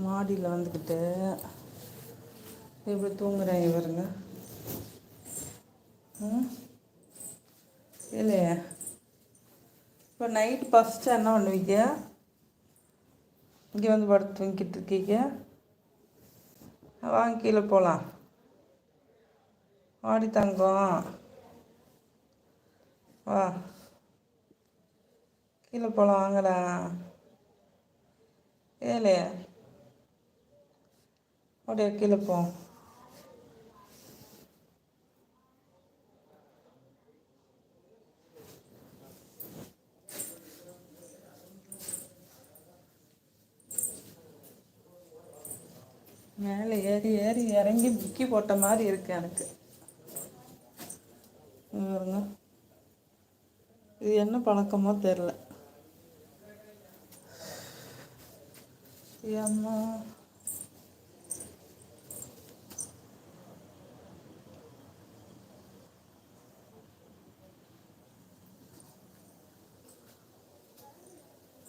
மாடியில் வந்துக்கிட்டு எப்படி தூங்குறேன் இவருங்க. ம்? இல்லையா. இப்போ நைட் ஃபஸ்ட்டு என்ன பண்ணுவீங்க? இங்கே வந்து படுத்து தூங்கிட்டு இருக்கீங்க. வாங்க கீழே போகலாம் வாடி தங்கம். வா. கீழே போகலாம் வாங்கடா. ஏலே. அப்படியே கீழே போ. மேலே ஏறி ஏறி இறங்கி புக்கி போட்ட மாதிரி இருக்கு எனக்கு. பாருங்க. இது என்ன பழக்கமோ தெரில ஏம்மா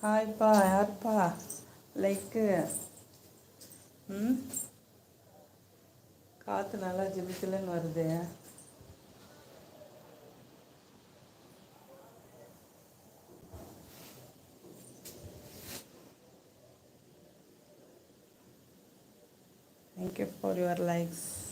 ஹாய்ப்பா யார்ப்பா லைக்கு ம் காற்று நல்லா ஜிபிக்கலன்னு வருது Thank you for your likes.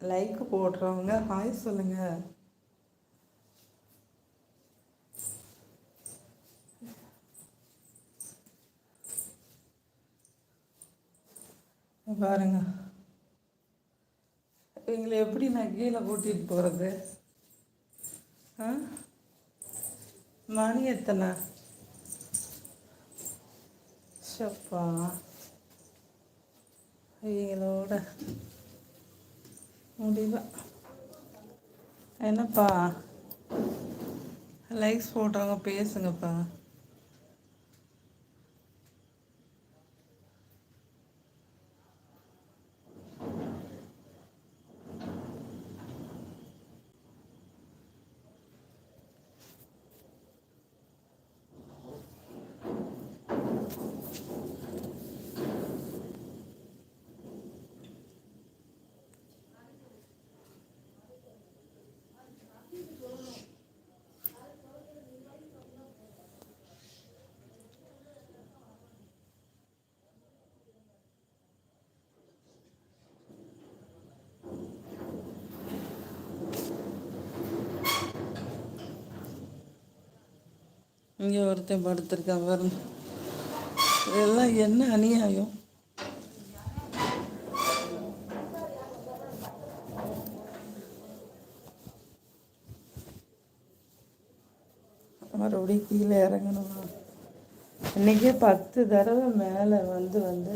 Like போடுறவங்க ஹாய் சொல்லுங்க. பாருங்க. இவங்களை எப்படி நான் கீழே கூட்டிகிட்டு போகிறது ஆ? மணி எத்தனை? சப்பா இவங்களோட முடியல. என்னப்பா? லைக்ஸ் போட்டவங்க பேசுங்கப்பா. இங்கே ஒருத்தன் படுத்திருக்கா பாருங்க. இதெல்லாம் என்ன அநியாயம்? மறுபடியும் கீழே இறங்கணுமா? இன்றைக்கே பத்து தடவை மேலே வந்து வந்து